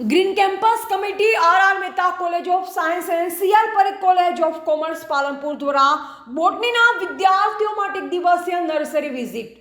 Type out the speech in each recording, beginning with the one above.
Green campus committee R R Mehta college of science and CR Parekh college of commerce, Palanpur દ્વારા બોટનીના વિદ્યાર્થીઓ માટે એક દિવસીય nursery visit.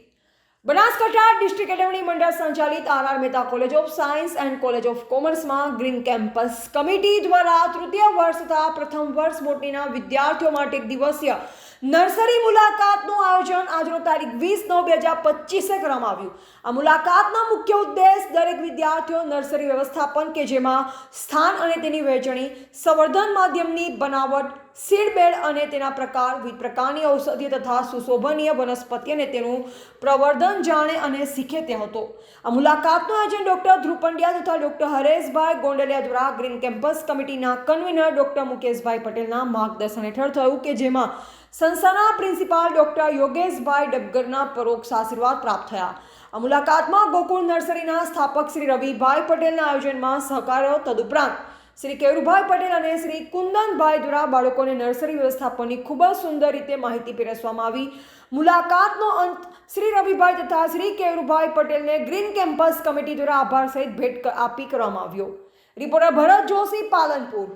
Banaskantha district academy મંડળ સંચાલિત R R Mehta college of science and college of કોમર્સમાં green campus committee દ્વારા તૃતીય વર્ષ તથા પ્રથમ વર્ષ બોટનીના વિદ્યાર્થીઓ માટે એક દિવસીય નર્સરી મુલાકાતનું આયોજન આજનો તારીખ વીસ નવ બે હજાર પચીસે કરવામાં આવ્યું. આ મુલાકાતનો મુખ્ય ઉદ્દેશ દરેક વિદ્યાર્થીઓ નર્સરી વ્યવસ્થાપન કે જેમાં સ્થાન અને તેની વહેંચણી, સંવર્ધન માધ્યમની બનાવટ, સીડ બેડ અને તેના પ્રકાર, વિવિધ પ્રકારની ઔષધીય તથા સુશોભનીય વનસ્પતિ અને તેનું પ્રવર્ધન જાણે અને શીખે તે હતો. આ મુલાકાતનું આયોજન ડૉક્ટર ધ્રુવ પંડ્યા તથા ડૉક્ટર હરેશભાઈ ગોંડલિયા દ્વારા ગ્રીન કેમ્પસ કમિટીના કન્વીનર ડૉક્ટર મુકેશભાઈ પટેલના માર્ગદર્શન હેઠળ થયું કે જેમાં સંસ્થાના પ્રિન્સિપાલ ડોક્ટર યોગેશભાઈ ડબગરના પરોક્ષ આશીર્વાદ પ્રાપ્ત થયા. આ મુલાકાતમાં ગોકુળ નર્સરીના સ્થાપક શ્રી રવિભાઈ પટેલના આયોજનમાં સહકાર્યો તદુપરાંત શ્રી કેરુભાઈ પટેલ અને શ્રી કુંદનભાઈ દ્વારા બાળકોને નર્સરી વ્યવસ્થાપનની ખૂબ જ સુંદર રીતે માહિતી પીરસવામાં આવી. મુલાકાતનો અંત શ્રી રવિભાઈ તથા શ્રી કેરુભાઈ પટેલને ગ્રીન કેમ્પસ કમિટી દ્વારા આભાર સહિત ભેટ આપી કરવામાં આવ્યો. રિપોર્ટર ભરત જોશી, પાલનપુર.